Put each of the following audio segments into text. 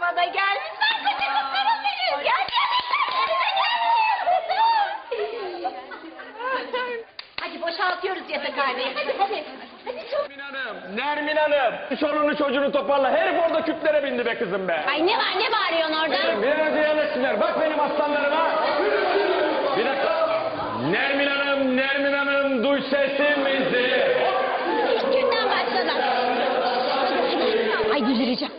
bana gelmişler. Koca kızlarım benim. Gel gel. Hadi boşaltıyoruz yatakhaneyi. Hadi hadi. Hadi çok. Nermin Hanım, Nermin Hanım. Çoluğunu çocuğunu toparla. Herif orada küplere bindi be kızım be. Ay ne var ne bağırıyorsun orada? Bir an önce yerleşsinler. Bak benim aslanlarıma. Bir dakika. Nermin Hanım, Nermin Hanım duy sesimizi. İlk günden başladı. Ay delireceğim.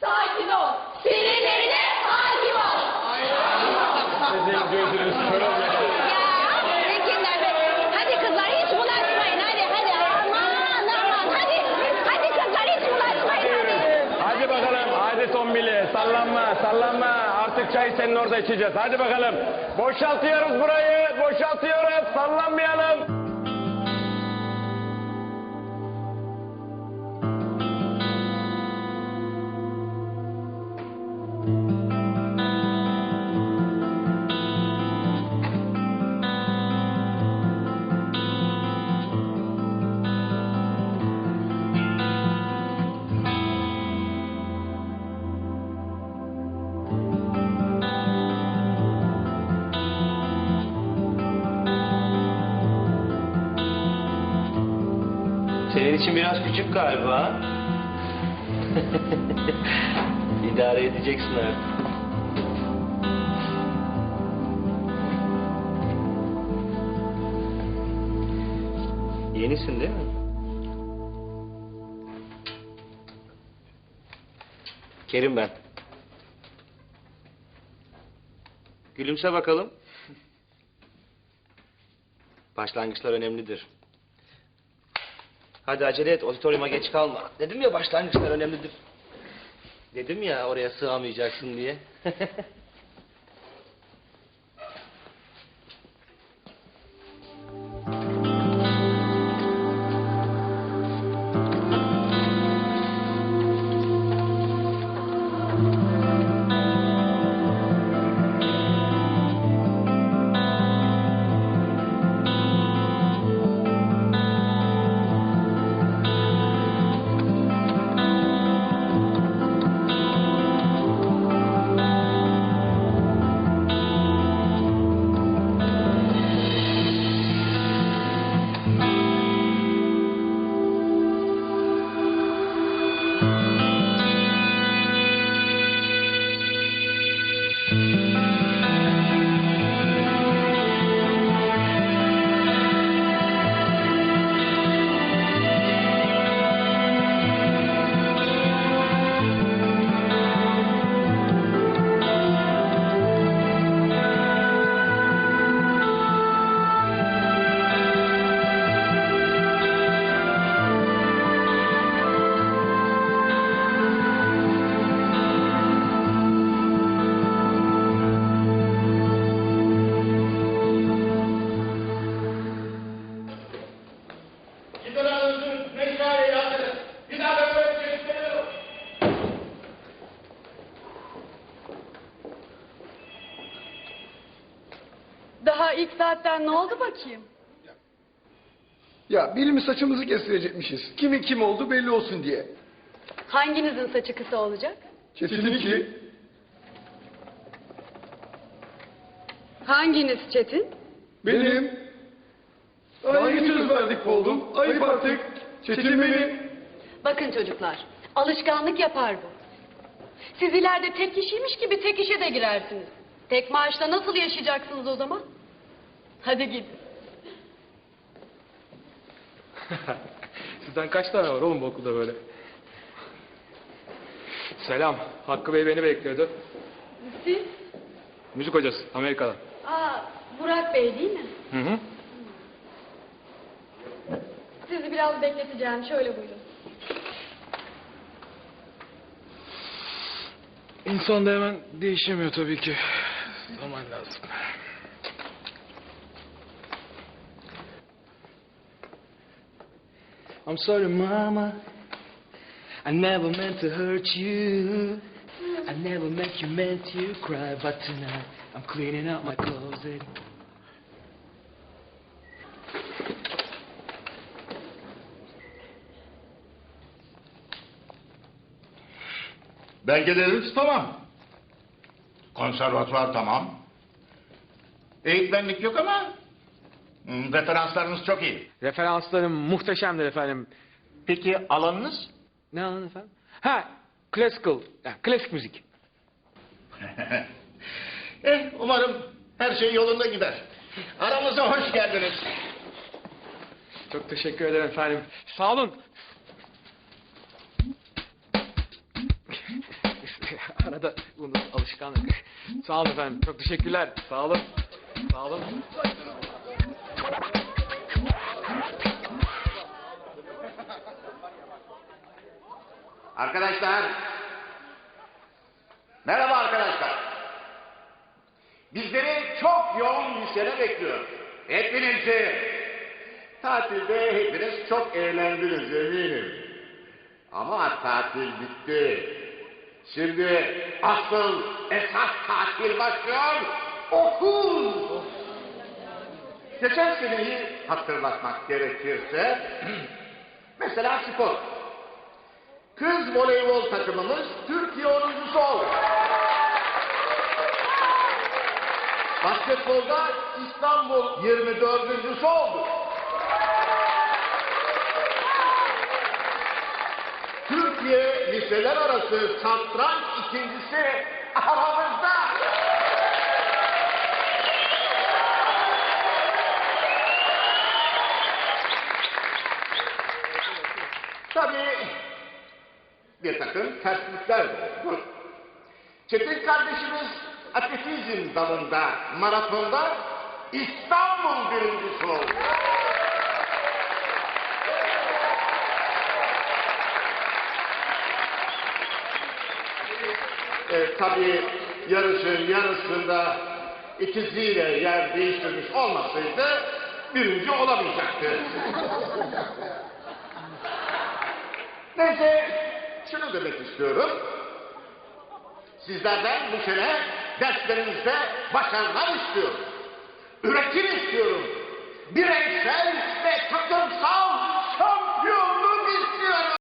Sakin ol. Sinirlerine hakim ol. Sizin gözünüz kör olmasın. Ya tekinler be. Hadi kızlar hiç bulaşmayın. Hadi hadi. Aman aman. Hadi. Hadi kızlar hiç bulaşmayın. Hadi. Hadi bakalım, hadi Tombili. Sallanma. Artık çay senin orada içeceğiz. Hadi bakalım. Boşaltıyoruz burayı, boşaltıyoruz. Sallanmayalım. Senin için biraz küçük galiba. İdare edeceksin artık. Yenisin değil mi? Kerim ben. Gülümse bakalım. Başlangıçlar önemlidir. Hadi acele et, auditoriuma geç kalma. Dedim ya başlangıçlar önemlidir. Dedim ya oraya sığamayacaksın diye. ilk saatten ne oldu bakayım? Ya birimiz saçımızı kestirecekmişiz. Kimin kim oldu belli olsun diye. Hanginizin saçı kısa olacak? Çetin'in ki Hanginiz Çetin? benim. Aynı söz verdik oğlum. Ayıp artık. Çetin benim. Bakın çocuklar, alışkanlık yapar bu. Siz ileride tek kişiymiş gibi tek işe de girersiniz. Tek maaşla nasıl yaşayacaksınız o zaman? Hadi gidin. Sizden kaç tane var oğlum bu okulda böyle? Selam. Hakkı Bey beni bekliyordu. Siz? Müzik hocası Amerika'dan. Aa, Burak Bey değil mi? Hı hı. Sizi biraz bekleteceğim. Şöyle buyurun. İnsan da hemen değişemiyor tabii ki. Zaman lazım. I'm sorry mama. I never meant to hurt you. I never meant you meant to cry, but tonight I'm cleaning out my closet. Belgeleriniz tamam. Konservatuvar tamam. Eğitmenlik yok ama referanslarınız çok iyi. Referanslarım muhteşemdir efendim. Peki alanınız? Ne alan efendim? Ha, classical, yani klasik müzik. eh, umarım her şey yolunda gider. Aramıza hoş geldiniz. Çok teşekkür ederim efendim. Sağ olun. Arada bunu alışkanlık. Sağ olun efendim. Çok teşekkürler. Sağ olun. Sağ olun. Arkadaşlar. Merhaba arkadaşlar. Bizleri çok yoğun bir sene bekliyor. Hepinizi. Tatilde hepiniz çok eğlendiniz eminim. Ama tatil bitti. Şimdi asıl esas tatil başlıyor. Okul. Geçen seneyi hatırlatmak gerekirse mesela spor. Kız voleybol takımımız Türkiye 10.sü oldu. Basketbolda İstanbul 24.sü oldu. Türkiye liseler arası satranç ikincisi aramızda. Tabii bir takım terslikler oldu. Çetin kardeşimiz atletizm dalında, maratonda İstanbul birincisi oldu. E, tabii yarışın yarısında ikiziyle yer değiştirmiş olmasaydı birinci olamayacaktı. Neyse şunu demek istiyorum. Sizlerden bu sene derslerinizde başarılar istiyorum. Üretim istiyorum. Bireysel ve takımsal şampiyonluk